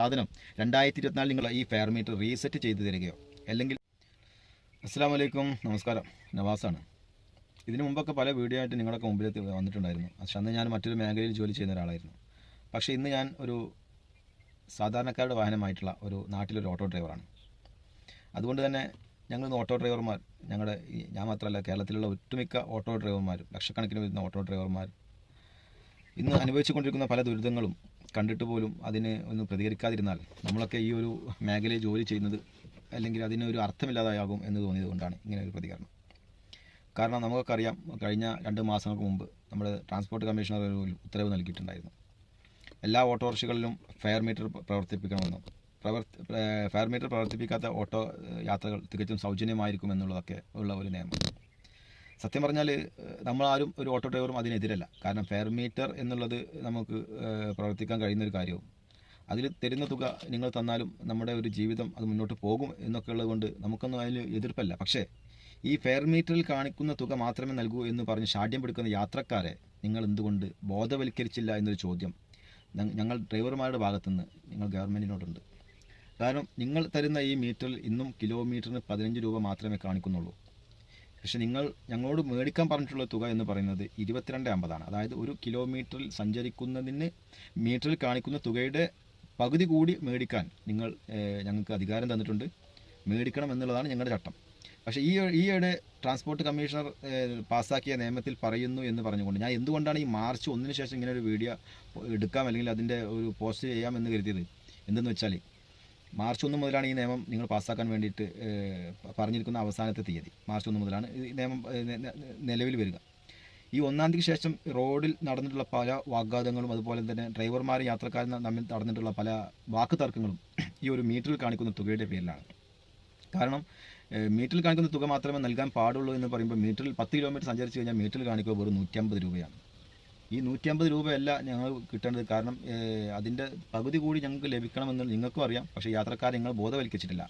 സാധനം രണ്ടായിരത്തി ഇരുപത്തിനാലിൽ നിങ്ങൾ ഈ ഫെയർ മീറ്റർ റീസെറ്റ് ചെയ്ത് തരികയോ? അല്ലെങ്കിൽ അസ്സാം വലൈക്കും നമസ്കാരം. നവാസാണ്. ഇതിനു മുമ്പൊക്കെ പല വീഡിയോ ആയിട്ട് നിങ്ങളൊക്കെ മുമ്പിൽ വന്നിട്ടുണ്ടായിരുന്നു. പക്ഷെ അന്ന് ഞാൻ മറ്റൊരു മേഖലയിൽ ജോലി ചെയ്യുന്ന ഒരാളായിരുന്നു. പക്ഷേ ഇന്ന് ഞാൻ ഒരു സാധാരണക്കാരുടെ വാഹനമായിട്ടുള്ള ഒരു നാട്ടിലൊരു ഓട്ടോ ഡ്രൈവറാണ് അതുകൊണ്ട് തന്നെ ഞങ്ങൾ ഓട്ടോ ഡ്രൈവർമാർ ഞങ്ങളുടെ ഞാൻ മാത്രമല്ല കേരളത്തിലുള്ള ഒട്ടുമിക്ക ഓട്ടോ ഡ്രൈവർമാരും ലക്ഷക്കണക്കിന് വരുന്ന ഓട്ടോ ഡ്രൈവർമാർ ഇന്ന് അനുഭവിച്ചുകൊണ്ടിരിക്കുന്ന പല ദുരിതങ്ങളും കണ്ടിട്ട് പോലും അതിന് ഒന്ന് പ്രതികരിക്കാതിരുന്നാൽ നമ്മളൊക്കെ ഈ ഒരു മേഖലയിൽ ജോലി ചെയ്യുന്നത് അല്ലെങ്കിൽ അതിന് ഒരു അർത്ഥമില്ലാതായാകും എന്ന് തോന്നിയത് കൊണ്ടാണ് ഇങ്ങനെ ഒരു പ്രതികരണം. കാരണം നമുക്കൊക്കെ കഴിഞ്ഞ രണ്ട് മാസങ്ങൾക്ക് മുമ്പ് നമ്മുടെ ട്രാൻസ്പോർട്ട് കമ്മീഷണർ ഒരു ഉത്തരവ് നൽകിയിട്ടുണ്ടായിരുന്നു. എല്ലാ ഓട്ടോറിക്ഷകളിലും ഫയർ മീറ്റർ പ്രവർത്തിപ്പിക്കണമെന്നും പ്രവർത്തി ഫയർ മീറ്റർ പ്രവർത്തിപ്പിക്കാത്ത ഓട്ടോ യാത്രകൾ തികച്ചും സൗജന്യമായിരിക്കും എന്നുള്ളതൊക്കെ ഉള്ള ഒരു നിയമം. സത്യം പറഞ്ഞാൽ നമ്മളാരും ഒരു ഓട്ടോ ഡ്രൈവറും അതിനെതിരല്ല. കാരണം ഫെയർ മീറ്റർ എന്നുള്ളത് നമുക്ക് പ്രവർത്തിക്കാൻ കഴിയുന്ന ഒരു കാര്യവും. അതിൽ തരുന്ന തുക നിങ്ങൾ തന്നാലും നമ്മുടെ ഒരു ജീവിതം അത് മുന്നോട്ട് പോകും എന്നൊക്കെ ഉള്ളത് കൊണ്ട് നമുക്കൊന്നും അതിൽ എതിർപ്പല്ല. പക്ഷേ ഈ ഫെയർ മീറ്ററിൽ കാണിക്കുന്ന തുക മാത്രമേ നൽകൂ എന്ന് പറഞ്ഞ് ഷാഠ്യം പിടിക്കുന്ന യാത്രക്കാരെ നിങ്ങൾ എന്തുകൊണ്ട് ബോധവൽക്കരിച്ചില്ല എന്നൊരു ചോദ്യം ഞങ്ങൾ ഡ്രൈവർമാരുടെ ഭാഗത്തുനിന്ന് നിങ്ങൾ ഗവൺമെന്റിനോടുണ്ട് കാരണം നിങ്ങൾ തരുന്ന ഈ മീറ്ററിൽ ഇന്നും കിലോമീറ്ററിന് പതിനഞ്ച് രൂപ മാത്രമേ കാണിക്കുന്നുള്ളൂ. പക്ഷെ നിങ്ങൾ ഞങ്ങളോട് മേടിക്കാൻ പറഞ്ഞിട്ടുള്ള തുക എന്ന് പറയുന്നത് ഇരുപത്തിരണ്ട് അമ്പതാണ്. അതായത് ഒരു കിലോമീറ്ററിൽ സഞ്ചരിക്കുന്നതിന് മീറ്ററിൽ കാണിക്കുന്ന തുകയുടെ പകുതി കൂടി മേടിക്കാൻ നിങ്ങൾ ഞങ്ങൾക്ക് അധികാരം തന്നിട്ടുണ്ട്. മേടിക്കണം എന്നുള്ളതാണ് ഞങ്ങളുടെ ചട്ടം. പക്ഷേ ഈ ഈയിടെ ട്രാൻസ്പോർട്ട് കമ്മീഷണർ പാസ്സാക്കിയ നിയമത്തിൽ പറയുന്നു എന്ന് പറഞ്ഞുകൊണ്ട് ഞാൻ എന്തുകൊണ്ടാണ് ഈ മാർച്ച് ഒന്നിന് ശേഷം ഇങ്ങനെ ഒരു വീഡിയോ എടുക്കാം അല്ലെങ്കിൽ അതിന്റെ ഒരു പോസ്റ്റ് ചെയ്യാം എന്ന് കരുതിയത്? എന്തെന്ന് വെച്ചാൽ മാർച്ച് ഒന്ന് മുതലാണ് ഈ നിയമം നിങ്ങൾ പാസ്സാക്കാൻ വേണ്ടിയിട്ട് പറഞ്ഞിരിക്കുന്ന അവസാനത്തെ തീയതി. മാർച്ച് ഒന്ന് മുതലാണ് ഈ നിയമം നിലവിൽ വരിക. ഈ ഒന്നാം തീയതിക്ക് ശേഷം റോഡിൽ നടന്നിട്ടുള്ള പല വാഗ്വാദങ്ങളും അതുപോലെ തന്നെ ഡ്രൈവർമാരും യാത്രക്കാരും തമ്മിൽ നടന്നിട്ടുള്ള പല വാക്ക് തർക്കങ്ങളും ഈ ഒരു മീറ്ററിൽ കാണിക്കുന്ന തുകയുടെ പേരിലാണ്. കാരണം മീറ്ററിൽ കാണിക്കുന്ന തുക മാത്രമേ നൽകാൻ പാടുള്ളൂ എന്ന് പറയുമ്പോൾ മീറ്ററിൽ പത്ത് കിലോമീറ്റർ സഞ്ചരിച്ച് കഴിഞ്ഞാൽ മീറ്ററിൽ കാണിക്കുക വെറും നൂറ്റമ്പത് രൂപയാണ്. ഈ നൂറ്റമ്പത് രൂപയല്ല ഞങ്ങൾ കിട്ടേണ്ടത്. കാരണം അതിന്റെ പകുതി കൂടി ഞങ്ങൾക്ക് ലഭിക്കണമെന്ന് നിങ്ങൾക്കും അറിയാം. പക്ഷേ യാത്രക്കാരെ നിങ്ങൾ ബോധവൽക്കരിച്ചിട്ടില്ല.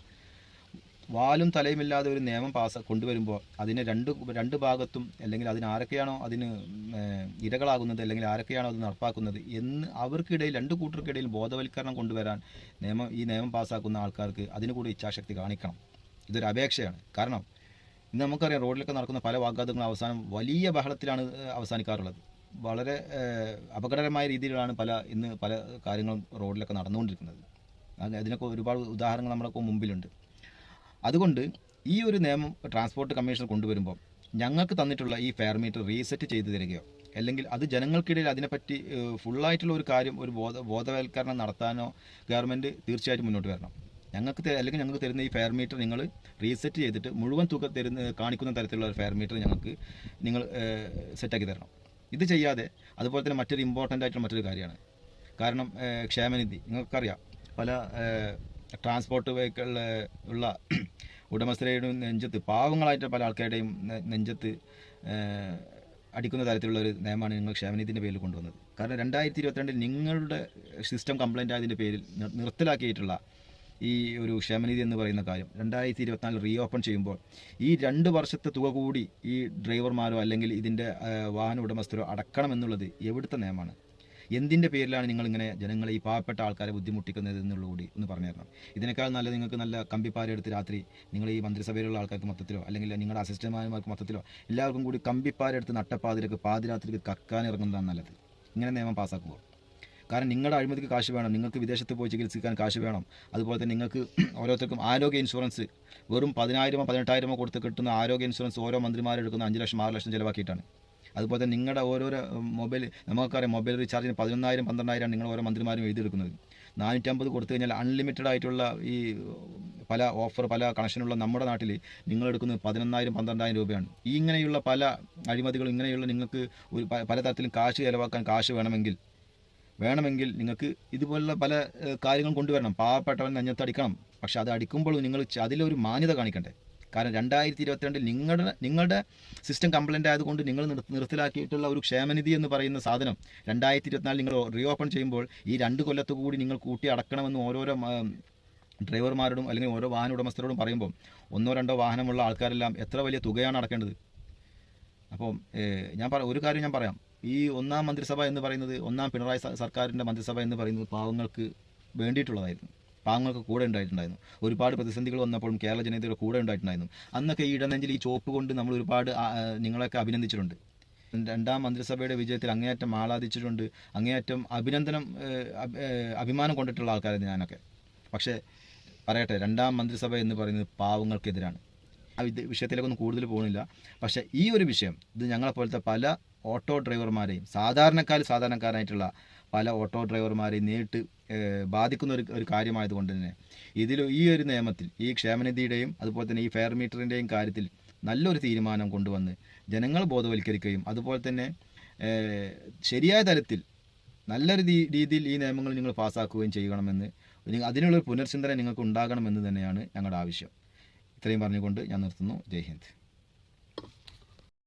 വാലും തലയുമില്ലാതെ ഒരു നിയമം പാസ് കൊണ്ടുവരുമ്പോൾ അതിന് രണ്ട് രണ്ട് ഭാഗത്തും അല്ലെങ്കിൽ അതിന് ആരൊക്കെയാണോ അതിന് ഇരകളാകുന്നത് അല്ലെങ്കിൽ ആരൊക്കെയാണോ അത് നടപ്പാക്കുന്നത് എന്ന് അവർക്കിടയിൽ രണ്ട് കൂട്ടർക്കിടയിൽ ബോധവൽക്കരണം കൊണ്ടുവരാൻ നിയമം ഈ നിയമം പാസ്സാക്കുന്ന ആൾക്കാർക്ക് അതിന് കൂടി ഇച്ഛാശക്തി കാണിക്കണം. ഇതൊരു അപേക്ഷയാണ്. കാരണം ഇന്ന് നമുക്കറിയാം റോഡിലൊക്കെ നടക്കുന്ന പല വാഗ്വാദങ്ങളും അവസാനം വലിയ ബഹളത്തിലാണ് അവസാനിക്കാറുള്ളത്. വളരെ അപകടകരമായ രീതിയിലാണ് പല ഇന്ന് പല കാര്യങ്ങളും റോഡിലൊക്കെ നടന്നുകൊണ്ടിരിക്കുന്നത്. അത് അതിനൊക്കെ ഒരുപാട് ഉദാഹരണങ്ങൾ നമ്മളൊക്കെ മുമ്പിലുണ്ട്. അതുകൊണ്ട് ഈ ഒരു നിയമം ട്രാൻസ്പോർട്ട് കമ്മീഷൻ കൊണ്ടുവരുമ്പോൾ ഞങ്ങൾക്ക് തന്നിട്ടുള്ള ഈ ഫെയർ മീറ്റർ റീസെറ്റ് ചെയ്തു തരികയോ അല്ലെങ്കിൽ അത് ജനങ്ങൾക്കിടയിൽ അതിനെപ്പറ്റി ഫുള്ളായിട്ടുള്ള ഒരു കാര്യം ഒരു ബോധ ബോധവൽക്കരണം നടത്താനോ ഗവൺമെന്റ് തീർച്ചയായിട്ടും മുന്നോട്ട് വരണം. ഞങ്ങൾക്ക് അല്ലെങ്കിൽ ഞങ്ങൾക്ക് തരുന്ന ഈ ഫെയർ മീറ്റർ നിങ്ങൾ റീസെറ്റ് ചെയ്തിട്ട് മുഴുവൻ തുക തരുന്ന കാണിക്കുന്ന തരത്തിലുള്ള ഒരു ഫെയർ മീറ്റർ ഞങ്ങൾക്ക് നിങ്ങൾ സെറ്റാക്കി തരണം. ഇത് ചെയ്യാതെ അതുപോലെ തന്നെ മറ്റൊരു ഇമ്പോർട്ടന്റ് ആയിട്ടുള്ള മറ്റൊരു കാര്യമാണ്. കാരണം ക്ഷേമനിധി. നിങ്ങൾക്കറിയാം പല ട്രാൻസ്പോർട്ട് വെഹിക്കിളിൽ ഉള്ള ഉടമസ്ഥരുടെയും നെഞ്ചത്ത് പാവങ്ങളായിട്ട് പല ആൾക്കാരുടെയും നെഞ്ചത്ത് അടിക്കുന്ന തരത്തിലുള്ള ഒരു നിയമമാണ് നിങ്ങൾ ക്ഷേമനിധിന്റെ പേരിൽ കൊണ്ടുവന്നത്. കാരണം രണ്ടായിരത്തി ഇരുപത്തിരണ്ടിൽ നിങ്ങളുടെ സിസ്റ്റം കംപ്ലൈന്റ് ആയതിന്റെ പേരിൽ നിർ- നിർത്തലാക്കിയിട്ടുള്ള ഈ ഒരു ക്ഷേമനിധി എന്ന് പറയുന്ന കാര്യം രണ്ടായിരത്തി ഇരുപത്തിനാലിൽ റീ ഓപ്പൺ ചെയ്യുമ്പോൾ ഈ രണ്ട് വർഷത്തെ തുക കൂടി ഈ ഡ്രൈവർമാരോ അല്ലെങ്കിൽ ഇതിന്റെ വാഹന ഉടമസ്ഥരോ അടക്കണം എന്നുള്ളത് എവിടുത്തെ നിയമമാണ്? എന്തിന്റെ പേരിലാണ് നിങ്ങളിങ്ങനെ ജനങ്ങളെ ഈ പാവപ്പെട്ട ആൾക്കാരെ ബുദ്ധിമുട്ടിക്കുന്നത് എന്നുള്ള കൂടി ഒന്ന് പറഞ്ഞു തരണം. ഇതിനേക്കാൾ നല്ല നിങ്ങൾക്ക് നല്ല കമ്പിപ്പാരെടുത്ത് രാത്രി നിങ്ങൾ ഈ മന്ത്രിസഭയിലുള്ള ആൾക്കാർക്ക് മൊത്തത്തിലോ അല്ലെങ്കിൽ നിങ്ങളുടെ അസിസ്റ്റന്റുമാർക്ക് മൊത്തത്തിലോ എല്ലാവർക്കും കൂടി കമ്പിപ്പാരെടുത്ത് നട്ടപ്പാതിരക്ക് പാതിരാത്രിക്ക് കക്കാൻ ഇറങ്ങുന്നതാണ് നല്ലത്. ഇങ്ങനെ നിയമം പാസ്സാക്കുമ്പോൾ കാരണം നിങ്ങളുടെ അഴിമതിക്ക് കാശ് വേണം നിങ്ങൾക്ക് വിദേശത്ത് പോയി ചികിത്സിക്കാൻ കാശ് വേണം. അതുപോലെ തന്നെ നിങ്ങൾക്ക് ഓരോരുത്തർക്കും ആരോഗ്യ ഇൻഷുറൻസ് വെറും പതിനായിരമോ പതിനെട്ടായിരമോ കൊടുത്ത് കിട്ടുന്ന ആരോഗ്യ ഇൻഷുറൻസ് ഓരോ മന്ത്രിമാരെടുക്കുന്ന അഞ്ച് ലക്ഷം ആറ് ലക്ഷം ചിലവാക്കിയിട്ടാണ്. അതുപോലെ തന്നെ നിങ്ങളുടെ ഓരോരോ മൊബൈൽ നമുക്കറിയാം മൊബൈൽ റീചാർജിന് പതിനൊന്നായിരം പന്ത്രണ്ടായിരം നിങ്ങൾ ഓരോ മന്ത്രിമാരും എഴുതിയെടുക്കുന്നത്. നാനൂറ്റമ്പത് കൊടുത്തു കഴിഞ്ഞാൽ അൺലിമിറ്റഡ് ആയിട്ടുള്ള ഈ പല ഓഫർ പല കണക്ഷനുള്ള നമ്മുടെ നാട്ടിൽ നിങ്ങൾ എടുക്കുന്നത് പതിനൊന്നായിരം പന്ത്രണ്ടായിരം രൂപയാണ്. ഈ ഇങ്ങനെയുള്ള പല അഴിമതികളും ഇങ്ങനെയുള്ള നിങ്ങൾക്ക് ഒരു പല പലതരത്തിലും കാശ് ചിലവാക്കാൻ കാശ് വേണമെങ്കിൽ വേണമെങ്കിൽ നിങ്ങൾക്ക് ഇതുപോലുള്ള പല കാര്യങ്ങളും കൊണ്ടുവരണം. പാവപ്പെട്ടവൻ നെഞ്ഞത്തടിക്കണം പക്ഷെ അത് അടിക്കുമ്പോൾ നിങ്ങൾ അതിലൊരു മാന്യത കാണിക്കണ്ടേ? കാരണം രണ്ടായിരത്തി ഇരുപത്തിരണ്ടിൽ നിങ്ങളുടെ നിങ്ങളുടെ സിസ്റ്റം കംപ്ലൈന്റ് ആയതുകൊണ്ട് നിങ്ങൾ നിർ- നിർത്തലാക്കിയിട്ടുള്ള ഒരു ക്ഷേമനിധി എന്ന് പറയുന്ന സാധനം രണ്ടായിരത്തി ഇരുപത്തിനാലിൽ നിങ്ങൾ റീ ഓപ്പൺ ചെയ്യുമ്പോൾ ഈ രണ്ട് കൊല്ലത്ത് കൂടി നിങ്ങൾ കൂട്ടി അടക്കണമെന്ന് ഓരോരോ ഡ്രൈവർമാരോടും അല്ലെങ്കിൽ ഓരോ വാഹന ഉടമസ്ഥരോടും പറയുമ്പോൾ ഒന്നോ രണ്ടോ വാഹനമുള്ള ആൾക്കാരെല്ലാം എത്ര വലിയ തുകയാണ് അടക്കേണ്ടത്? അപ്പം ഞാൻ പറ ഒരു കാര്യം ഞാൻ പറയാം. ഈ ഒന്നാം മന്ത്രിസഭ എന്ന് പറയുന്നത് ഒന്നാം പിണറായി സർക്കാരിന്റെ മന്ത്രിസഭ എന്ന് പറയുന്നത് പാവങ്ങൾക്ക് വേണ്ടിയിട്ടുള്ളതായിരുന്നു. പാവങ്ങൾക്ക് കൂടെ ഉണ്ടായിട്ടുണ്ടായിരുന്നു. ഒരുപാട് പ്രതിസന്ധികൾ വന്നപ്പോഴും കേരള ജനതയുടെ കൂടെ ഉണ്ടായിട്ടുണ്ടായിരുന്നു. അന്നൊക്കെ ഈ ഇടനെഞ്ചിൽ ഈ ചോപ്പ് കൊണ്ട് നമ്മൾ ഒരുപാട് നിങ്ങളെയൊക്കെ അഭിനന്ദിച്ചിട്ടുണ്ട്. രണ്ടാം മന്ത്രിസഭയുടെ വിജയത്തിൽ അങ്ങേയറ്റം ആഹ്ലാദിച്ചിട്ടുണ്ട് അങ്ങേയറ്റം അഭിനന്ദനം അഭിമാനം കൊണ്ടിട്ടുള്ള ആൾക്കാരായിരുന്നു ഞാനൊക്കെ. പക്ഷേ പറയട്ടെ രണ്ടാം മന്ത്രിസഭ എന്ന് പറയുന്നത് പാവങ്ങൾക്കെതിരാണ്. ആ വിഷയത്തിലേക്കൊന്നും കൂടുതൽ പോകുന്നില്ല. പക്ഷേ ഈ ഒരു വിഷയം ഇത് ഞങ്ങളെപ്പോലത്തെ പല ഓട്ടോ ഡ്രൈവർമാരെയും സാധാരണക്കാർ സാധാരണക്കാരായിട്ടുള്ള പല ഓട്ടോ ഡ്രൈവർമാരെയും നേരിട്ട് ബാധിക്കുന്ന ഒരു ഒരു കാര്യമായതുകൊണ്ട് തന്നെ ഇതിൽ ഈ ഒരു നിയമത്തിൽ ഈ ക്ഷേമനിധിയുടെയും അതുപോലെ തന്നെ ഈ ഫെയർ മീറ്ററിന്റെയും കാര്യത്തിൽ നല്ലൊരു തീരുമാനം കൊണ്ടുവന്ന് ജനങ്ങൾ ബോധവൽക്കരിക്കുകയും അതുപോലെ തന്നെ ശരിയായ തരത്തിൽ നല്ലൊരു രീതിയിൽ ഈ നിയമങ്ങൾ നിങ്ങൾ പാസ്സാക്കുകയും ചെയ്യണമെന്ന് അതിനുള്ളൊരു പുനർചിന്തന നിങ്ങൾക്ക് ഉണ്ടാകണമെന്ന് തന്നെയാണ് ഞങ്ങളുടെ ആവശ്യം. ഇത്രയും പറഞ്ഞുകൊണ്ട് ഞാൻ നിർത്തുന്നു. ജയ് ഹിന്ദ്.